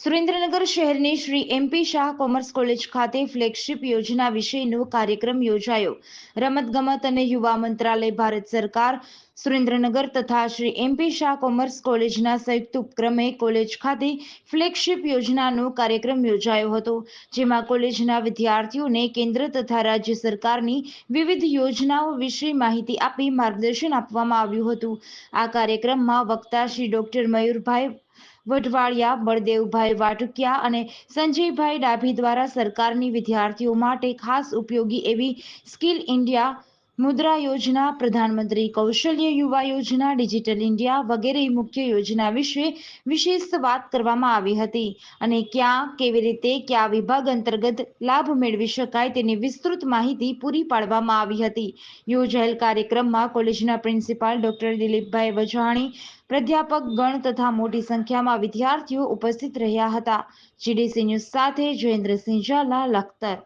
સુરેન્દ્રનગર શહેરની Shri MP Shah commerce college ખાતે flagship યોજના વિષયનો કાર્યક્રમ યોજાયો. રમતગમત અને યુવા મંત્રાલય, ભારત સરકાર, સુરેન્દ્રનગર તથા શ્રી એમપી શાહ કોમર્સ કોલેજના સંયુક્ત ઉપક્રમે કોલેજ ખાતે ફ્લેગશિપ યોજનાનો કાર્યક્રમ યોજાયો હતો, જેમાં કોલેજના વિદ્યાર્થીઓને કેન્દ્ર તથા રાજ્ય સરકારની વિવિધ યોજનાઓ વિશે માહિતી આપી માર્ગદર્શન આપવામાં આવ્યું હતું. આ કાર્યક્રમમાં વક્તા શ્રી ડોક્ટર મયુરભાઈ વઢવાળિયા બળદેવભાઈ વાટુકિયા અને સંજયભાઈ ડાભી દ્વારા સરકારની વિદ્યાર્થીઓ માટે ખાસ ઉપયોગી એવી સ્કિલ ઇન્ડિયા મુદ્રા યોજના, પ્રધાનમંત્રી કૌશલ્ય યુવા યોજના, ડિજિટલ ઇન્ડિયા વગેરે મુખ્ય યોજના વિશે વિશેષ વાત કરવામાં આવી હતી. અને ક્યાં, કેવી રીતે, કયા વિભાગ અંતર્ગત લાભ મેળવી શકાય તેની વિસ્તૃત માહિતી પૂરી પાડવામાં આવી હતી. યોજાયેલ કાર્યક્રમમાં કોલેજના પ્રિન્સિપાલ ડોક્ટર દિલીપભાઈ વજાણી, પ્રાધ્યાપક ગણ તથા મોટી સંખ્યામાં વિદ્યાર્થીઓ ઉપસ્થિત રહ્યા હતા. જીડીસી ન્યૂઝ સાથે જયેન્દ્રસિંહ ઝાલા, લખતર.